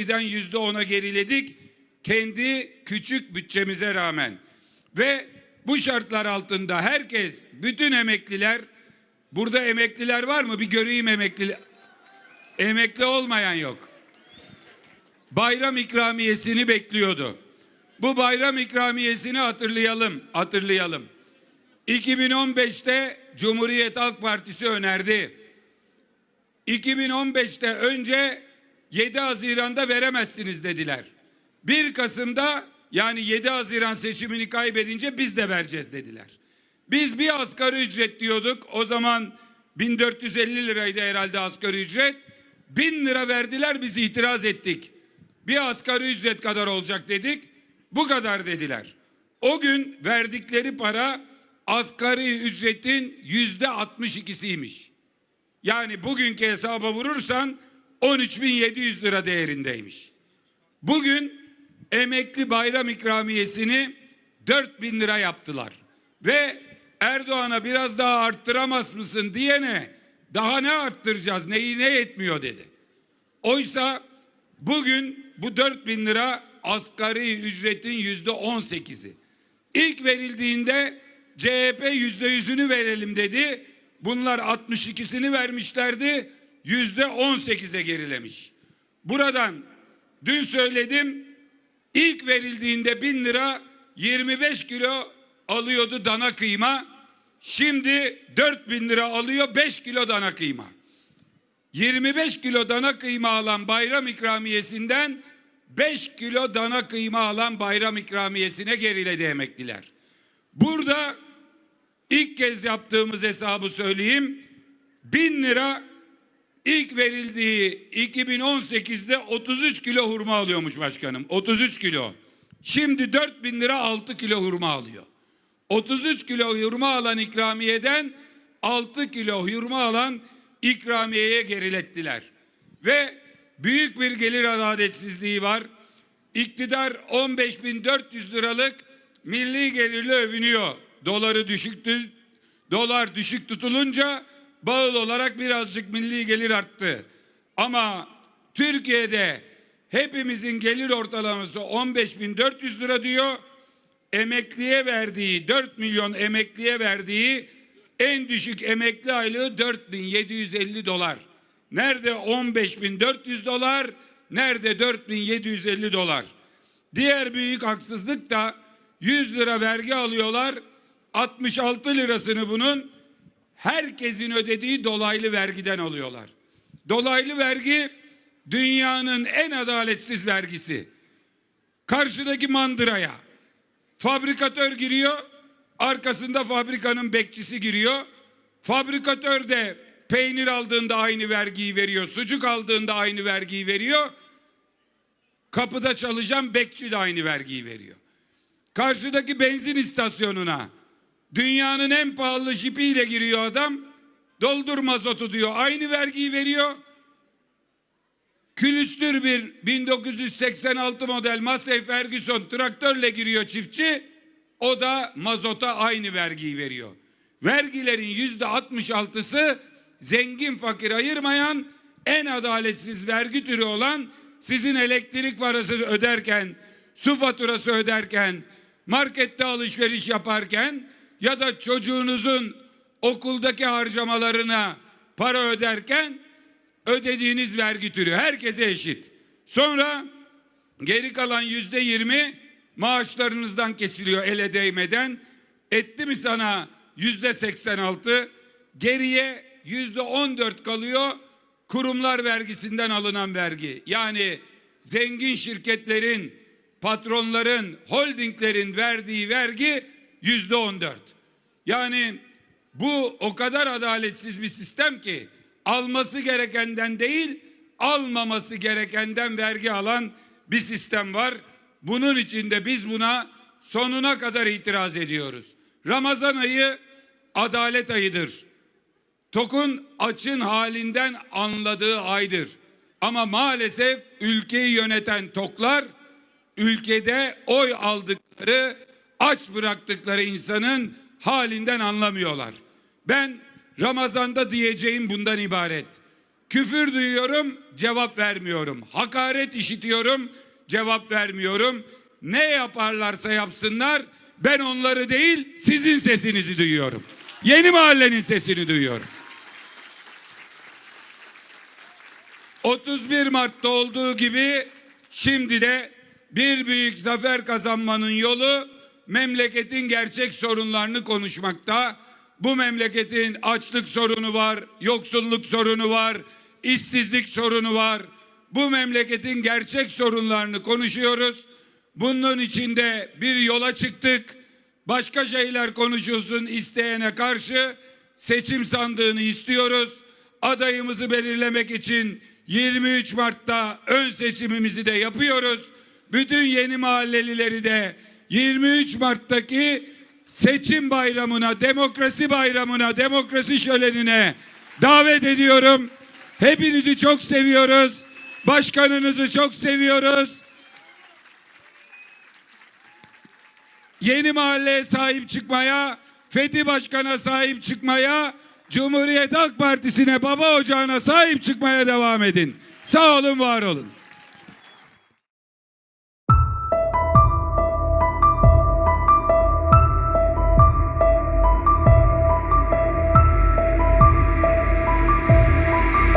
%12'den %10'a geriledik. Kendi küçük bütçemize rağmen. Ve bu şartlar altında herkes, bütün emekliler, burada emekliler var mı? Bir göreyim emekli. Emekli olmayan yok. Bayram ikramiyesini bekliyordu. Bu bayram ikramiyesini hatırlayalım, hatırlayalım. 2015'te Cumhuriyet Halk Partisi önerdi. 2015'te önce 7 Haziran'da veremezsiniz dediler. 1 Kasım'da yani 7 Haziran seçimini kaybedince biz de vereceğiz dediler. Biz bir asgari ücret diyorduk. O zaman 1450 liraydı herhalde asgari ücret. 1000 lira verdiler biz itiraz ettik. Bir asgari ücret kadar olacak dedik. Bu kadar dediler. O gün verdikleri para asgari ücretin yüzde 62'siymiş. Yani bugünkü hesaba vurursan 13.700 lira değerindeymiş. Bugün emekli bayram ikramiyesini 4000 lira yaptılar. Ve Erdoğan'a biraz daha arttıramaz mısın diyene daha ne arttıracağız neyi ne yetmiyor dedi. Oysa bugün bu 4000 lira asgari ücretin yüzde 18'i. İlk verildiğinde CHP yüzde yüzünü verelim dedi. Bunlar 62'sini vermişlerdi. Yüzde 18'e gerilemiş. Buradan dün söyledim. İlk verildiğinde bin lira 25 kilo alıyordu dana kıyma. Şimdi 4 bin lira alıyor 5 kilo dana kıyma. 25 kilo dana kıyma alan bayram ikramiyesinden 5 kilo dana kıyma alan bayram ikramiyesine geriledi emekliler. Burada ilk kez yaptığımız hesabı söyleyeyim. 1000 lira ilk verildiği 2018'de 33 kilo hurma alıyormuş başkanım. 33 kilo. Şimdi 4000 lira 6 kilo hurma alıyor. 33 kilo hurma alan ikramiyeden 6 kilo hurma alan ikramiyeye gerilettiler. Ve büyük bir gelir adaletsizliği var. İktidar 15.400 liralık milli gelirle övünüyor. Doları düşüktü. Dolar düşük tutulunca bağıl olarak birazcık milli gelir arttı. Ama Türkiye'de hepimizin gelir ortalaması 15.400 lira diyor. Emekliye verdiği 4 milyon emekliye verdiği en düşük emekli aylığı 4750 dolar. Nerede 15400 dolar, nerede 4750 dolar. Diğer büyük haksızlık da 100 lira vergi alıyorlar. 66 lirasını bunun herkesin ödediği dolaylı vergiden alıyorlar. Dolaylı vergi dünyanın en adaletsiz vergisi. Karşıdaki mandıraya fabrikatör giriyor, arkasında fabrikanın bekçisi giriyor. Fabrikatör de peynir aldığında aynı vergiyi veriyor, sucuk aldığında aynı vergiyi veriyor. Kapıda çalışan bekçi de aynı vergiyi veriyor. Karşıdaki benzin istasyonuna dünyanın en pahalı jipiyle giriyor adam. Doldur mazotu diyor. Aynı vergiyi veriyor. Külüstür bir 1986 model Massey Ferguson traktörle giriyor çiftçi. O da mazota aynı vergiyi veriyor. Vergilerin yüzde 66'sı zengin fakir ayırmayan en adaletsiz vergi türü olan sizin elektrik parası öderken, su faturası öderken, markette alışveriş yaparken ya da çocuğunuzun okuldaki harcamalarına para öderken ödediğiniz vergi türü herkese eşit. Sonra geri kalan yüzde yirmi maaşlarınızdan kesiliyor ele değmeden. Etti mi sana yüzde seksen altı geriye yüzde on dört kalıyor kurumlar vergisinden alınan vergi. Yani zengin şirketlerin, patronların, holdinglerin verdiği vergi yüzde on dört. Yani bu o kadar adaletsiz bir sistem ki alması gerekenden değil, almaması gerekenden vergi alan bir sistem var. Bunun için de biz buna sonuna kadar itiraz ediyoruz. Ramazan ayı adalet ayıdır. Tokun açın halinden anladığı aydır. Ama maalesef ülkeyi yöneten toklar ülkede oy aldıkları, aç bıraktıkları insanın halinden anlamıyorlar. Ben Ramazan'da diyeceğim bundan ibaret. Küfür duyuyorum, cevap vermiyorum. Hakaret işitiyorum, cevap vermiyorum. Ne yaparlarsa yapsınlar, ben onları değil, sizin sesinizi duyuyorum. Yeni mahallenin sesini duyuyorum. 31 Mart'ta olduğu gibi şimdi de bir büyük zafer kazanmanın yolu memleketin gerçek sorunlarını konuşmakta. Bu memleketin açlık sorunu var, yoksulluk sorunu var, işsizlik sorunu var. Bu memleketin gerçek sorunlarını konuşuyoruz. Bunun içinde bir yola çıktık. Başka şeyler konuşulsun isteyene karşı seçim sandığını istiyoruz. Adayımızı belirlemek için 23 Mart'ta ön seçimimizi de yapıyoruz. Bütün yeni mahallelileri de 23 Mart'taki seçim bayramına, demokrasi bayramına, demokrasi şölenine davet ediyorum. Hepinizi çok seviyoruz. Başkanınızı çok seviyoruz. Yeni mahalleye sahip çıkmaya, Fethi Başkan'a sahip çıkmaya, Cumhuriyet Halk Partisi'ne, baba ocağına sahip çıkmaya devam edin. Sağ olun, var olun.